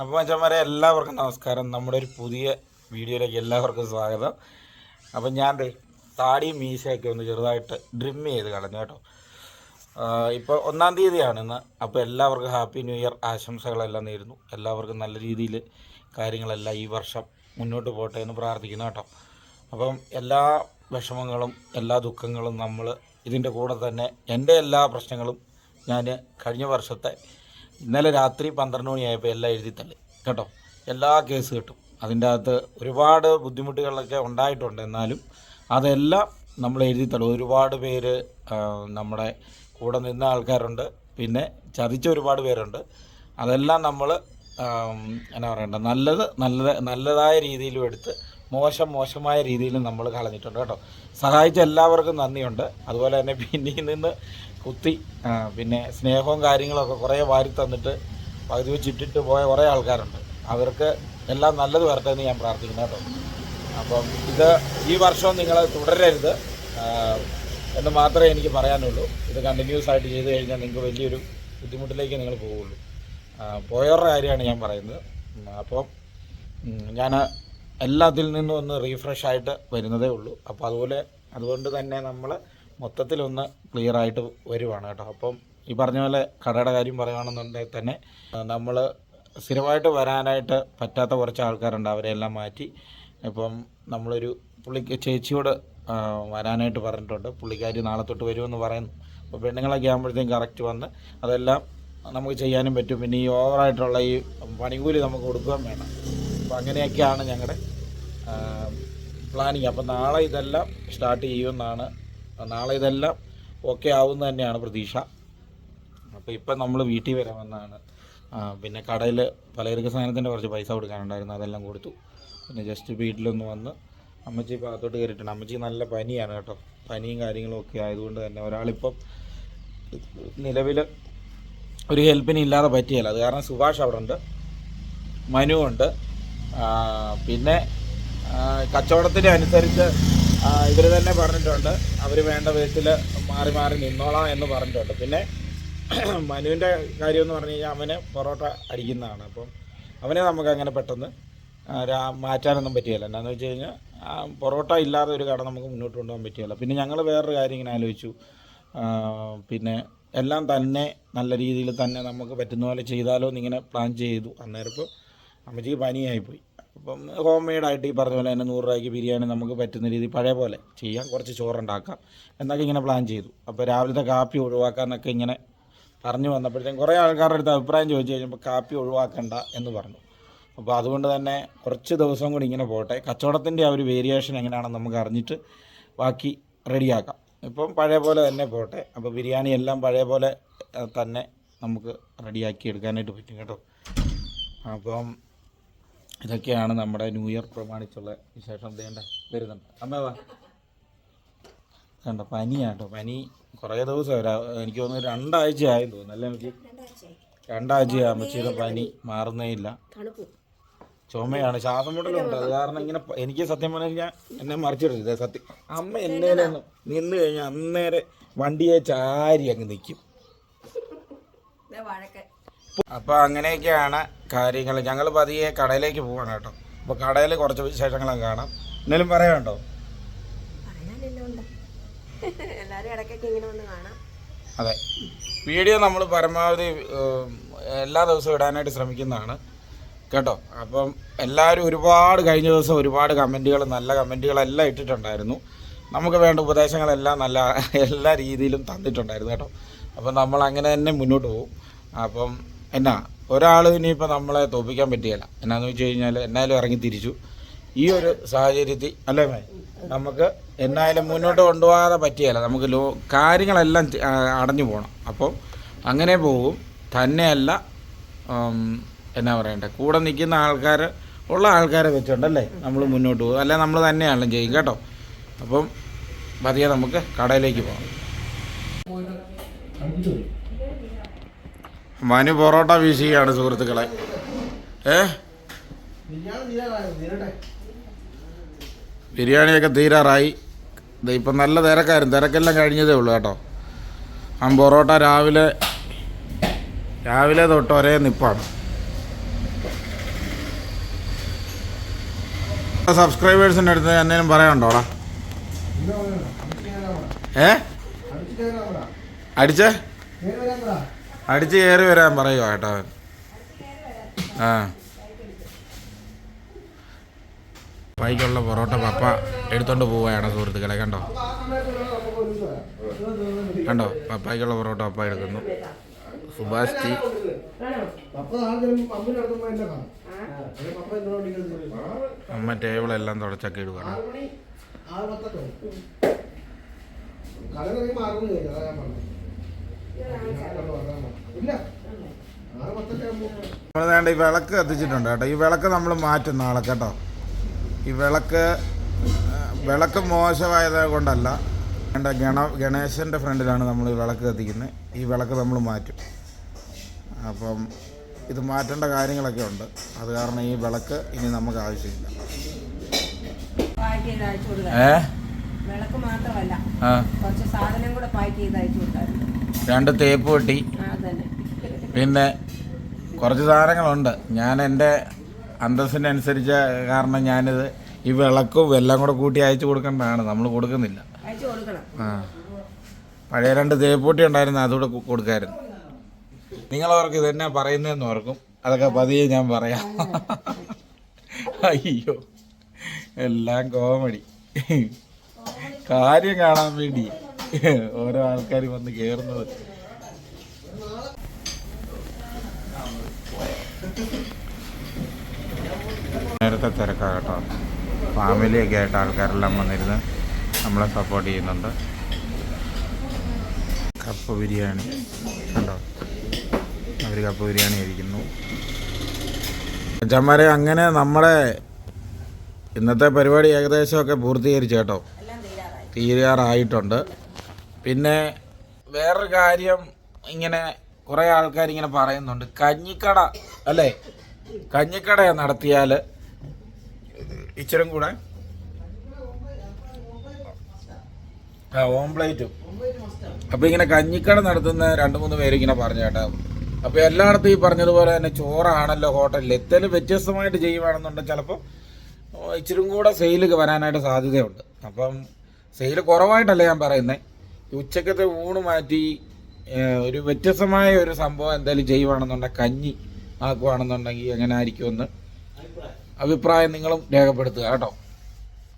അപ്പോൾ അച്ഛന്മാരെ എല്ലാവർക്കും നമസ്കാരം. നമ്മുടെ ഒരു പുതിയ വീഡിയോയിലേക്ക് എല്ലാവർക്കും സ്വാഗതം. അപ്പം ഞാൻ താടിയും മീശയൊക്കെ ഒന്ന് ചെറുതായിട്ട് ഡ്രിം ചെയ്ത് കളഞ്ഞു കേട്ടോ. ഇപ്പോൾ ഒന്നാം തീയതിയാണ് ഇന്ന്. അപ്പോൾ എല്ലാവർക്കും ഹാപ്പി ന്യൂ ഇയർ. ആശംസകളെല്ലാം നേരുന്നു. എല്ലാവർക്കും നല്ല രീതിയിൽ കാര്യങ്ങളെല്ലാം ഈ വർഷം മുന്നോട്ട് പോട്ടെ എന്ന് പ്രാർത്ഥിക്കുന്നു കേട്ടോ. അപ്പം എല്ലാ വിഷമങ്ങളും എല്ലാ ദുഃഖങ്ങളും നമ്മൾ ഇതിന്റെ കൂടെ തന്നെ എന്റെ എല്ലാ പ്രശ്നങ്ങളും ഞാൻ കഴിഞ്ഞ വർഷത്തെ ഇന്നലെ രാത്രി പന്ത്രണ്ട് മണിയായപ്പോൾ എല്ലാം എഴുതി തള്ളി. കേട്ടോ? എല്ലാ കേസ് കിട്ടും. അതിന്റെ അകത്ത് ഒരുപാട് ബുദ്ധിമുട്ടുകളൊക്കെ ഉണ്ടായിട്ടുണ്ട്. എന്നാലും അതെല്ലാം നമ്മൾ എഴുതി തള്ളും. ഒരുപാട് പേര് നമ്മുടെ കൂടെ നിന്ന ആൾക്കാരുണ്ട്. പിന്നെ ചതിച്ച ഒരുപാട് പേരുണ്ട്. അതെല്ലാം നമ്മൾ എന്നാ പറയണ്ട? നല്ലത് നല്ലത് നല്ലതായ രീതിയിലും എടുത്ത് മോശം മോശമായ രീതിയിൽ നമ്മൾ കളഞ്ഞിട്ടുണ്ട് കേട്ടോ. സഹായിച്ച എല്ലാവർക്കും നന്ദിയുണ്ട്. അതുപോലെ തന്നെ പിന്നിൽ നിന്ന് കുത്തി പിന്നെ സ്നേഹവും കാര്യങ്ങളൊക്കെ കുറേ വാരി തന്നിട്ട് പകുതി വെച്ചിട്ടിട്ട് പോയ കുറേ ആൾക്കാരുണ്ട്. അവർക്ക് എല്ലാം നല്ലത് വരട്ടെ എന്ന് ഞാൻ പ്രാർത്ഥിക്കുന്നു കേട്ടോ. അപ്പം ഇത് ഈ വർഷവും നിങ്ങൾ തുടരരുത്. എന്ന് മാത്രമേ എനിക്ക് പറയാനുള്ളൂ. ഇത് കണ്ടിന്യൂസ് ആയിട്ട് ചെയ്ത് കഴിഞ്ഞാൽ നിങ്ങൾക്ക് വലിയൊരു ബുദ്ധിമുട്ടിലേക്ക് നിങ്ങൾ പോവുള്ളൂ പോയവരുടെ കാര്യമാണ് ഞാൻ പറയുന്നത്. അപ്പോൾ അപ്പം ഞാൻ എല്ലാത്തിൽ നിന്നും ഒന്ന് റീഫ്രഷ് ആയിട്ട് വരുന്നതേ ഉള്ളൂ. അപ്പോൾ അതുപോലെ അതുകൊണ്ട് തന്നെ നമ്മൾ മൊത്തത്തിലൊന്ന് ക്ലിയർ ആയിട്ട് വരുവാണ് കേട്ടോ. അപ്പം ഈ പറഞ്ഞ പോലെ കടയുടെ കാര്യം പറയുകയാണെന്നുണ്ടെങ്കിൽ തന്നെ നമ്മൾ സ്ഥിരമായിട്ട് വരാനായിട്ട് പറ്റാത്ത കുറച്ച് ആൾക്കാരുണ്ട് അവരെല്ലാം മാറ്റി. ഇപ്പം നമ്മളൊരു പുള്ളിക്ക് ചേച്ചിയോട് വരാനായിട്ട് പറഞ്ഞിട്ടുണ്ട്. പുള്ളിക്കാരി നാളെ തൊട്ട് വരുമെന്ന് പറയുന്നു. അപ്പോൾ പെണ്ണുങ്ങളൊക്കെ ആകുമ്പോഴത്തേക്കും കറക്റ്റ് വന്ന് അതെല്ലാം നമുക്ക് ചെയ്യാനും പറ്റും. പിന്നെ ഈ ഓവറായിട്ടുള്ള ഈ പണിക്കൂലി നമുക്ക് കൊടുക്കുകയും വേണം. അപ്പോൾ അങ്ങനെയൊക്കെയാണ് ഞങ്ങളുടെ പ്ലാനിങ് അപ്പോൾ നാളെ ഇതെല്ലാം സ്റ്റാർട്ട് ചെയ്യുമെന്നാണ്. നാളെ ഇതെല്ലാം ഓക്കെ ആവുമെന്ന് തന്നെയാണ് പ്രതീക്ഷ. അപ്പോൾ ഇപ്പം നമ്മൾ വീട്ടിൽ വരാമെന്നാണ്. പിന്നെ കടയിൽ പലചരക്ക് സാധനത്തിന്റെ കുറച്ച് പൈസ കൊടുക്കാനുണ്ടായിരുന്നു. അതെല്ലാം കൊടുത്തു. പിന്നെ ജസ്റ്റ് വീട്ടിലൊന്ന് വന്ന് അമ്മച്ചി അകത്തോട്ട് കയറിയിട്ടുണ്ട്. അമ്മച്ചി നല്ല പനിയാണ് കേട്ടോ. പനിയും കാര്യങ്ങളും ഒക്കെ ആയതുകൊണ്ട് തന്നെ ഒരാളിപ്പം നിലവിൽ ഒരു ഹെൽപ്പിന് ഇല്ലാതെ പറ്റിയല്ല. അത് കാരണം സുഭാഷ് അവിടെ ഉണ്ട്. മനു ഉണ്ട്. പിന്നെ കച്ചവടത്തിന് അനുസരിച്ച് ഇവർ തന്നെ പറഞ്ഞിട്ടുണ്ട്. അവർ വേണ്ട വിധത്തിൽ മാറി മാറി നിന്നോളാം എന്ന് പറഞ്ഞിട്ടുണ്ട്. പിന്നെ മനുവിന്റെ കാര്യം എന്ന് പറഞ്ഞു കഴിഞ്ഞാൽ അവന് പൊറോട്ട അടിക്കുന്നതാണ്. അപ്പം അവനെ നമുക്ക് അങ്ങനെ പെട്ടെന്ന് മാറ്റാനൊന്നും പറ്റിയല്ല. എന്താണെന്ന് വെച്ച് കഴിഞ്ഞാൽ പൊറോട്ട ഇല്ലാതെ ഒരു കട നമുക്ക് മുന്നോട്ട് കൊണ്ടുപോകാൻ പറ്റിയല്ല. പിന്നെ ഞങ്ങൾ വേറൊരു കാര്യം ഇങ്ങനെ ആലോചിച്ചു. പിന്നെ എല്ലാം തന്നെ നല്ല രീതിയിൽ തന്നെ നമുക്ക് പറ്റുന്ന പോലെ ചെയ്താലോ എന്നിങ്ങനെ പ്ലാൻ ചെയ്തു. അന്നേരപ്പോൾ അമ്മച്ചിക്ക് പനിയായിപ്പോയി. അപ്പം ഹോം മെയ്ഡായിട്ട് ഈ പറഞ്ഞ പോലെ തന്നെ നൂറ് രൂപയ്ക്ക് ബിരിയാണി നമുക്ക് പറ്റുന്ന രീതി പഴയ പോലെ ചെയ്യാം. കുറച്ച് ചോറുണ്ടാക്കാം. എന്നൊക്കെ ഇങ്ങനെ പ്ലാൻ ചെയ്തു. അപ്പോൾ രാവിലത്തെ കാപ്പി ഒഴിവാക്കാമെന്നൊക്കെ ഇങ്ങനെ പറഞ്ഞു വന്നപ്പോഴത്തേക്കും കുറേ ആൾക്കാരുടെ അടുത്ത് അഭിപ്രായം ചോദിച്ചു കഴിഞ്ഞപ്പോൾ കാപ്പി ഒഴിവാക്കണ്ട എന്ന് പറഞ്ഞു. അപ്പോൾ അതുകൊണ്ട് തന്നെ കുറച്ച് ദിവസം കൂടി ഇങ്ങനെ പോട്ടെ. കച്ചവടത്തിന്റെ ആ ഒരു വേരിയേഷൻ എങ്ങനെയാണെന്ന് നമുക്ക് അറിഞ്ഞിട്ട് ബാക്കി റെഡിയാക്കാം. ഇപ്പം പഴയ പോലെ തന്നെ പോട്ടെ. അപ്പോൾ ബിരിയാണി എല്ലാം പഴയ പോലെ തന്നെ നമുക്ക് റെഡിയാക്കി എടുക്കാനായിട്ട് പറ്റും കേട്ടോ. അപ്പം ഇതൊക്കെയാണ് നമ്മുടെ ന്യൂ ഇയർ പ്രമാണിച്ചുള്ള വിശേഷം. വേണ്ട വരുന്നുണ്ട്. അമ്മ വാ. കണ്ട പനിയാട്ടോ പനി കുറേ ദിവസം വരാ എനിക്ക് തോന്നുന്നു രണ്ടാഴ്ച ആയി തോന്നുന്നു. അല്ലേ എനിക്ക് രണ്ടാഴ്ച അമ്മച്ചിയുടെ പനി മാറുന്നേ ഇല്ല ചുമയാണ്. ശ്വാസം മുട്ടലുണ്ട്. അത് കാരണം ഇങ്ങനെ എനിക്ക് സത്യം പറഞ്ഞു കഴിഞ്ഞാൽ എന്നെ മറിച്ചിടരുത്. സത്യം. അമ്മ എന്നേ നിന്ന് കഴിഞ്ഞാൽ അന്നേരെ വണ്ടിയെ ചാരി അങ്ങ് നിൽക്കും അപ്പോൾ അങ്ങനെയൊക്കെയാണ് കാര്യങ്ങൾ ഞങ്ങൾ പതിയെ കടയിലേക്ക് പോവാണ് കേട്ടോ. അപ്പോൾ കടയിൽ കുറച്ച് വിശേഷങ്ങളൊക്കെ കാണാം. എന്തെങ്കിലും പറയാനുണ്ടോ? അതെ. വീഡിയോ നമ്മൾ പരമാവധി എല്ലാ ദിവസവും ഇടാനായിട്ട് ശ്രമിക്കുന്നതാണ്. കേട്ടോ? അപ്പം എല്ലാവരും ഒരുപാട് കഴിഞ്ഞ ദിവസം ഒരുപാട് കമന്റുകൾ നല്ല കമന്റുകളെല്ലാം ഇട്ടിട്ടുണ്ടായിരുന്നു. നമുക്ക് വേണ്ട ഉപദേശങ്ങളെല്ലാം നല്ല എല്ലാ രീതിയിലും തന്നിട്ടുണ്ടായിരുന്നു കേട്ടോ. അപ്പം നമ്മൾ അങ്ങനെ തന്നെ മുന്നോട്ട് പോകും അപ്പം എന്നാ ഒരാൾ ഇനിയിപ്പോൾ നമ്മളെ തോപ്പിക്കാൻ പറ്റിയല്ല. എന്നാന്ന് വെച്ച് കഴിഞ്ഞാൽ എന്നാലും ഇറങ്ങി തിരിച്ചു. ഈ ഒരു സാഹചര്യത്തിൽ അല്ലേ മേ? നമുക്ക് എന്നായാലും മുന്നോട്ട് കൊണ്ടുപോകാതെ പറ്റിയല്ല. നമുക്ക് ലോ കാര്യങ്ങളെല്ലാം അടഞ്ഞു പോകണം അപ്പം അങ്ങനെ പോകും. തന്നെയല്ല എന്നാ പറയണ്ടേ? കൂടെ നിൽക്കുന്ന ആൾക്കാർ ഉള്ള ആൾക്കാരെ വെച്ചുകൊണ്ടല്ലേ നമ്മൾ മുന്നോട്ട് പോകും അല്ലെ നമ്മൾ തന്നെയാണല്ലോ ചെയ്യും കേട്ടോ? അപ്പം പതിയെ നമുക്ക് കടയിലേക്ക് പോകാം. മനു പൊറോട്ട വീശുകയാണ് സുഹൃത്തുക്കളെ. ഏ? ബിരിയാണിയൊക്കെ തീരാറായി. ഇപ്പം നല്ല തിരക്കായിരുന്നു. തിരക്കെല്ലാം കഴിഞ്ഞതേ ഉള്ളൂ കേട്ടോ. ആ പൊറോട്ട രാവിലെ രാവിലെ തൊട്ട് ഒരേ നിപ്പാണ്. സബ്സ്ക്രൈബേഴ്സിന്റെ അടുത്ത് എന്തെങ്കിലും പറയാനുണ്ടോടാ ഏ? അടിച്ചേ? അടിച്ച് കയറി വരാൻ പറയുക കേട്ടോ ആ. പൈക്കുള്ള പൊറോട്ട പപ്പ എടുത്തോണ്ട് പോവുകയാണ് സുഹൃത്തുക്കളെ കണ്ടോ? കണ്ടോ? പപ്പായ്ക്കുള്ള പൊറോട്ട പപ്പ എടുക്കുന്നു. സുഭാഷ് ടി. അമ്മ ടേബിളെല്ലാം തുടച്ചൊക്കെ ഇടുകയാണ് മണി ആറ് പത്തൊക്കെ ആവും. കട കഴിയുമ്പോ ആറ് മണി കഴിഞ്ഞു അതാ ഞാൻ പറഞ്ഞത് ഞാൻ കണ്ടു പറഞ്ഞാ മതി. ഇല്ല ആറ് പത്തൊക്കെ ആകുമ്പോ നമ്മൾ വേണ്ട ഈ വിളക്ക് കത്തിച്ചിട്ടുണ്ട് കേട്ടോ. ഈ വിളക്ക് നമ്മൾ മാറ്റും നാളെ കേട്ടോ. ഈ വിളക്ക് വിളക്ക് മോശമായത് കൊണ്ടല്ല. വേണ്ട ഗണ ഗണേശന്റെ ഫ്രണ്ടിലാണ് നമ്മൾ ഈ വിളക്ക് കത്തിക്കുന്നത് ഈ വിളക്ക് നമ്മൾ മാറ്റും. അപ്പം ഇത് മാറ്റേണ്ട കാര്യങ്ങളൊക്കെ ഉണ്ട്. അത് കാരണം ഈ വിളക്ക് ഇനി നമുക്ക് ആവശ്യമില്ല. ഏ? വിളക്ക് മാത്രമല്ല കുറച്ച് സാധനം കൂടെ പാക്ക് ചെയ്ത് അയച്ചു രണ്ട് തേപ്പ് കെട്ടി പിന്നെ കുറച്ച് സാധനങ്ങളുണ്ട്. ഞാൻ എന്റെ അന്തസ്സിനനുസരിച്ച് കാരണം ഞാനിത് ഈ വിളക്കും എല്ലാം കൂടെ കൂട്ടി അയച്ചു കൊടുക്കേണ്ടതാണ്. നമ്മൾ കൊടുക്കുന്നില്ല. ആ. പഴയ രണ്ട് തേപ്പൂട്ടി ഉണ്ടായിരുന്നു അതുകൂടെ കൊടുക്കായിരുന്നു. നിങ്ങളവർക്ക് ഇത് തന്നെ പറയുന്നതെന്ന് ഓർക്കും. അതൊക്കെ പതിയെ ഞാൻ പറയാം. അയ്യോ. എല്ലാം കോമഡി. കാര്യം കാണാൻ വേണ്ടി ഓരോ ആൾക്കാർ വന്ന് കയറുന്നത് നേരത്തെ തിരക്കാ കേട്ടോ ഫാമിലിയൊക്കെ ആയിട്ട് ആൾക്കാരെല്ലാം വന്നിരുന്ന് നമ്മളെ സപ്പോർട്ട് ചെയ്യുന്നുണ്ട്. കപ്പ ബിരിയാണി. കണ്ടോ? അവർ കപ്പ ബിരിയാണി കഴിക്കുന്നു. അച്ഛന്മാരെ അങ്ങനെ നമ്മുടെ ഇന്നത്തെ പരിപാടി ഏകദേശമൊക്കെ പൂർത്തീകരിച്ചു കേട്ടോ. തീരാറായിട്ടുണ്ട്. പിന്നെ വേറൊരു കാര്യം ഇങ്ങനെ കുറേ ആൾക്കാർ ഇങ്ങനെ പറയുന്നുണ്ട്. കഞ്ഞിക്കട അല്ലേ? കഞ്ഞിക്കട നടത്തിയാൽ ഇച്ചിരും കൂടെ. ആ ഓംപ്ലേറ്റും അപ്പോൾ ഇങ്ങനെ കഞ്ഞിക്കട നടത്തുന്ന രണ്ട് മൂന്ന് പേര് ഇങ്ങനെ പറഞ്ഞു കേട്ടോ അപ്പോൾ എല്ലായിടത്തും ഈ പറഞ്ഞതുപോലെ തന്നെ ചോറാണല്ലോ ഹോട്ടലിൽ എത്തലും വ്യത്യസ്തമായിട്ട് ചെയ്യുവാണെന്നുണ്ടെങ്കിൽ ചിലപ്പോൾ ഇച്ചിരും കൂടെ സെയിൽ വരാനായിട്ട് സാധ്യതയുണ്ട്. അപ്പം സെയിൽ കുറവായിട്ടല്ല ഞാൻ പറയുന്നത് ഉച്ചക്കത്തെ ഊണ് മാറ്റി ഒരു വ്യത്യസ്തമായ ഒരു സംഭവം എന്തായാലും ചെയ്യുവാണെന്നുണ്ടെങ്കിൽ കഞ്ഞി ആക്കുവാണെന്നുണ്ടെങ്കിൽ എങ്ങനെ ആയിരിക്കുമെന്ന് അഭിപ്രായം നിങ്ങളും രേഖപ്പെടുത്തുക കേട്ടോ.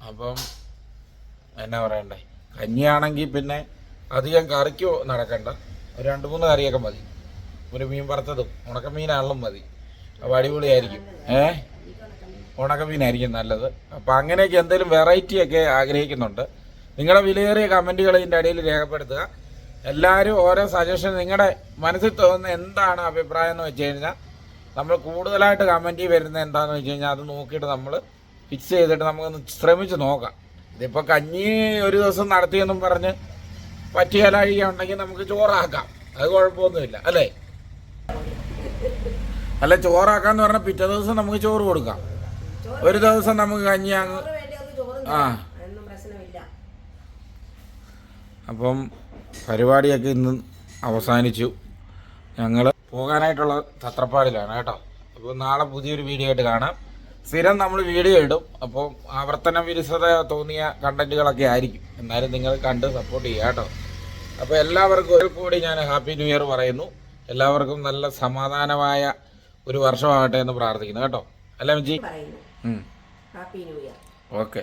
അപ്പം എന്നാ പറയണ്ടേ? കഞ്ഞിയാണെങ്കിൽ പിന്നെ അധികം കറിക്കോ നടക്കണ്ട. ഒരു രണ്ട് മൂന്ന് കറിയൊക്കെ മതി. ഒരു മീൻ വറുത്തതും ഉണക്കമീനാണെങ്കിലും മതി. അപ്പോൾ അടിപൊളിയായിരിക്കും. ഏ? ഉണക്കമീനായിരിക്കും നല്ലത്. അപ്പം അങ്ങനെയൊക്കെ എന്തെങ്കിലും വെറൈറ്റിയൊക്കെ ആഗ്രഹിക്കുന്നുണ്ട്. നിങ്ങളുടെ വിലയേറിയ കമന്റുകൾ ഇതിന്റെ അടിയിൽ രേഖപ്പെടുത്തുക. എല്ലാവരും ഓരോ സജഷൻ നിങ്ങളുടെ മനസ്സിൽ തോന്നുന്ന എന്താണ് അഭിപ്രായം എന്ന് വെച്ച് കഴിഞ്ഞാൽ നമ്മൾ കൂടുതലായിട്ട് കമന്റിൽ വരുന്നത് എന്താണെന്ന് വെച്ച് കഴിഞ്ഞാൽ അത് നോക്കിയിട്ട് നമ്മൾ ഫിക്സ് ചെയ്തിട്ട് നമുക്കൊന്ന് ശ്രമിച്ച് നോക്കാം. ഇതിപ്പോൾ കഞ്ഞി ഒരു ദിവസം നടത്തിയെന്നും പറഞ്ഞ് പറ്റിയാലാഴിക ഉണ്ടെങ്കിൽ നമുക്ക് ചോറാക്കാം. അത് കുഴപ്പമൊന്നുമില്ല അല്ലേ? അല്ല ചോറാക്കാന്ന് പറഞ്ഞാൽ പിറ്റേ ദിവസം നമുക്ക് ചോറ് കൊടുക്കാം. ഒരു ദിവസം നമുക്ക് കഞ്ഞി അങ്ങ് ആ. അപ്പം പരിപാടിയൊക്കെ ഇന്ന് അവസാനിച്ചു. ഞങ്ങൾ പോകാനായിട്ടുള്ള തത്രപ്പാടിലാണ് കേട്ടോ. അപ്പോൾ നാളെ പുതിയൊരു വീഡിയോ ആയിട്ട് കാണാം. സ്ഥിരം നമ്മൾ വീഡിയോ ഇടും. അപ്പോൾ ആവർത്തന വിരസത തോന്നിയ കണ്ടന്റുകളൊക്കെ ആയിരിക്കും. എന്നാലും നിങ്ങൾ കണ്ട് സപ്പോർട്ട് ചെയ്യുക കേട്ടോ. അപ്പോൾ എല്ലാവർക്കും ഒരു കൂടി ഞാൻ ഹാപ്പി ന്യൂ ഇയർ പറയുന്നു. എല്ലാവർക്കും നല്ല സമാധാനമായ ഒരു വർഷമാകട്ടെ എന്ന് പ്രാർത്ഥിക്കുന്നു കേട്ടോ. അല്ല മിജി ഹാപ്പി ന്യൂ ഇയർ ഓക്കെ